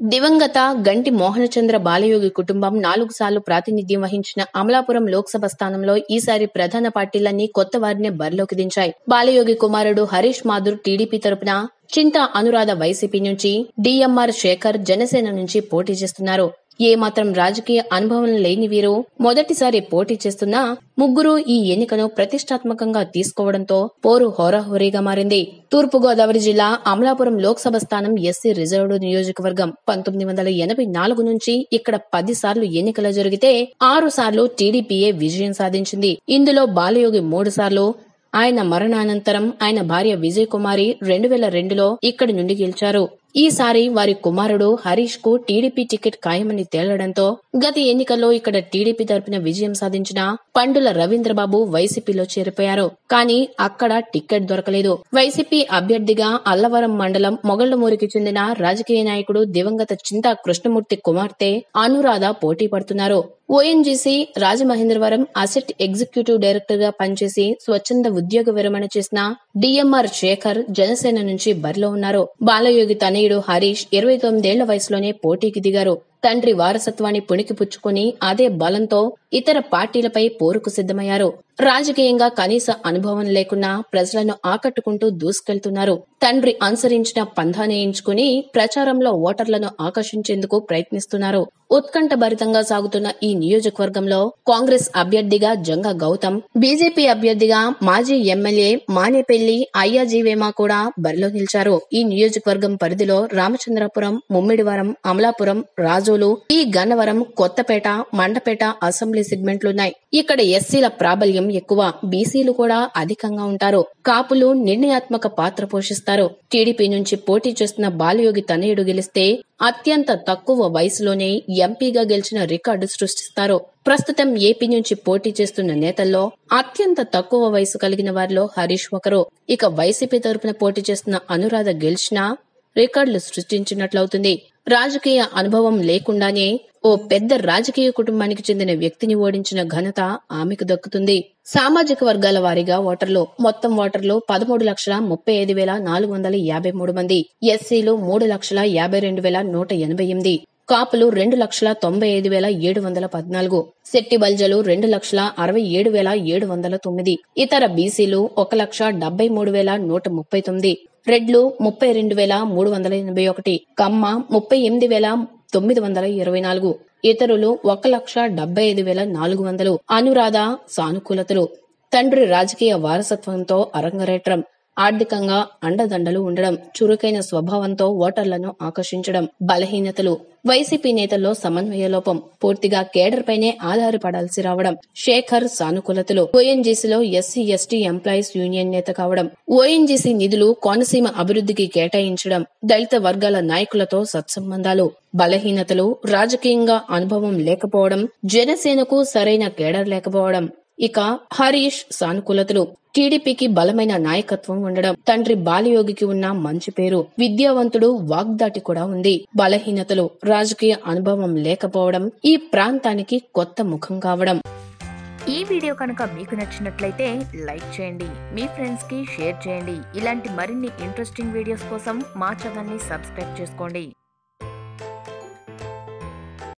దివంగత గంటి మోహనచంద్ర బాలయోగి కుటుంబం నాలుగు సార్లు ప్రాతినిధ్యం వహించిన అమలాపురం లోక్సభ స్థానంలో ఈసారి ప్రధాన పార్టీలన్నీ కొత్త వారినే బరిలోకి దించాయి. బాలయోగి కుమారుడు హరీష్ మాధుర్ టీడీపీ తరపున చింతా అనురాధ వైసీపీ నుంచి డిఎంఆర్ శేఖర్ జనసేన నుంచి పోటీ చేస్తున్నారు. ఏ మాత్రం రాజకీయ అనుభవం లేని వీరు మొదటిసారి పోటీ చేస్తున్న ముగ్గురు ఈ ఎన్నికను ప్రతిష్టాత్మకంగా తీసుకోవడంతో పోరు హోరాహోరీగా మారింది. తూర్పు గోదావరి జిల్లా అమలాపురం లోక్సభ స్థానం ఎస్సీ రిజర్వ్డ్ నియోజకవర్గం పంతొమ్మిది వందల ఎనభై నాలుగు నుంచి ఇక్కడ పది సార్లు ఎన్నికలు జరిగితే ఆరు సార్లు టీడీపీఏ విజయం సాధించింది. ఇందులో బాలయోగి మూడు సార్లు ఆయన మరణానంతరం ఆయన భార్య విజయ్ కుమారి రెండు వేల రెండులో ఇక్కడి నుండి గెలిచారు. ఈసారి వారి కుమారుడు హరీష్కు టీడీపీ టికెట్ ఖాయమని తేలడంతో గత ఎన్నికల్లో ఇక్కడ టీడీపీ తరపున విజయం సాధించిన పండుల రవీంద్రబాబు వైసీపీలో చేరిపోయారు. కానీ అక్కడ టికెట్ దొరకలేదు. వైసీపీ అభ్యర్థిగా అల్లవరం మండలం మొగళ్ళమూరికి చెందిన రాజకీయ నాయకుడు దివంగత చింతా కృష్ణమూర్తి కుమార్తె అనురాధ పోటీ పడుతున్నారు. ఓఎన్జీసీ రాజమహేంద్రవరం అసెట్ ఎగ్జిక్యూటివ్ డైరెక్టర్గా పనిచేసి స్వచ్ఛంద ఉద్యోగ విరమణ చేసిన డిఎంఆర్ శేఖర్ జనసేన నుంచి బరిలో ఉన్నారు. బాలయోగి తనయుడు హరీష్ ఇరవై తొమ్మిదేళ్ళ వయసులోనే పోటీకి దిగారు. తండ్రి వారసత్వాన్ని పుణికి పుచ్చుకుని అదే బలంతో ఇతర పార్టీలపై పోరుకు సిద్ధమయ్యారు. రాజకీయంగా కనీస అనుభవం లేకున్నా ప్రజలను ఆకట్టుకుంటూ దూసుకెళ్తున్నారు. తండ్రి అనుసరించిన పంధాన్ని ఎంచుకుని ప్రచారంలో ఓటర్లను ఆకర్షించేందుకు ప్రయత్నిస్తున్నారు. ఉత్కంఠభరితంగా సాగుతున్న ఈ నియోజకవర్గంలో కాంగ్రెస్ అభ్యర్థిగా జంగ గౌతమ్ బీజేపీ అభ్యర్థిగా మాజీ ఎమ్మెల్యే మానేపల్లి అయ్యాజీవేమా కూడా బరిలో నిలిచారు. ఈ నియోజకవర్గం పరిధిలో రామచంద్రపురం ముమ్మిడివరం అమలాపురం రాజోలు ఈ గన్నవరం కొత్తపేట మండపేట అసెంబ్లీ సెగ్మెంట్లున్నాయి. ఇక్కడ ఎస్సీల ప్రాబల్యం ఎక్కువ బీసీలు కూడా అధికంగా ఉంటారు. కాపులు నిర్ణయాత్మక పాత్ర పోషిస్తారు. టీడీపీ నుంచి పోటీ చేస్తున్న బాలయోగి తనయుడు గెలిస్తే అత్యంత తక్కువ వయసులోనే ఎంపీగా గెలిచిన రికార్డు సృష్టిస్తారు. ప్రస్తుతం ఏపీ నుంచి పోటీ చేస్తున్న నేతల్లో అత్యంత తక్కువ వయసు కలిగిన వారిలో హరీష్ ఒకరు. ఇక వైసీపీ తరపున పోటీ చేస్తున్న అనురాధ గెలిచినా రికార్డులు సృష్టించినట్లవుతుంది. రాజకీయ అనుభవం లేకుండానే ఓ పెద్ద రాజకీయ కుటుంబానికి చెందిన వ్యక్తిని ఓడించిన ఘనత ఆమెకు దక్కుతుంది. సామాజిక వర్గాల వారీగా ఓటర్లు మొత్తం ఓటర్లు పదమూడు లక్షల ముప్పై ఐదు వేల నాలుగు వందల యాభై మూడు మంది. ఎస్సీలు మూడు లక్షల యాభై రెండు వేల నూట ఎనభై ఎనిమిది. కాపులు రెండు లక్షల తొంభై ఐదు వేల ఏడు వందల పద్నాలుగు. శెట్టి బల్జలు రెండు లక్షల అరవై ఏడు వేల ఏడు వందల తొమ్మిది. ఇతర బీసీలు ఒక లక్ష డెబ్బై మూడు వేల నూట ముప్పై తొమ్మిది. రెడ్లు ముప్పై రెండు వేల మూడు వందల ఎనభై ఒకటి. కమ్మ ముప్పై ఎనిమిది వేల తొమ్మిది వందల ఇరవై నాలుగు ఇతరులు ఒక లక్ష డెబ్బై ఐదు వేల నాలుగు వందలు అనురాధ సానుకూలతలు. తండ్రి రాజకీయ వారసత్వంతో అరంగరేట్రం ఆర్థికంగా అండదండలు ఉండడం చురుకైన స్వభావంతో ఓటర్లను ఆకర్షించడం బలహీనతలు వైసీపీ నేతల్లో సమన్వయ లోపం పూర్తిగా కేడర్ పైనే ఆధారపడాల్సి రావడం శేఖర్ సానుకూలతలు ఓఎన్జీసీలో ఎస్సీ ఎస్టీ ఎంప్లాయీస్ యూనియన్ నేత కావడం ఓఎన్జీసీ నిధులు కోనసీమ అభివృద్ధికి కేటాయించడం దళిత వర్గాల నాయకులతో సత్సంబంధాలు బలహీనతలు రాజకీయంగా అనుభవం లేకపోవడం జనసేనకు సరైన కేడర్ లేకపోవడం ఇక హరీష్ సానుకూలతలు. టీడీపీకి బలమైన నాయకత్వం ఉండడం తండ్రి బాలయోగికి ఉన్న మంచి పేరు విద్యావంతుడు వాగ్దాటి కూడా ఉంది. బలహీనతలు రాజకీయ అనుభవం లేకపోవడం ఈ ప్రాంతానికి కొత్త ముఖం కావడం. ఈ వీడియో కనుక మీకు నచ్చినట్లయితే లైక్ చేయండి మీ ఫ్రెండ్స్కి షేర్ చేయండి. ఇలాంటి మరిన్ని ఇంట్రెస్టింగ్ వీడియోస్ కోసం మా ఛానల్ని సబ్స్క్రైబ్ చేసుకోండి.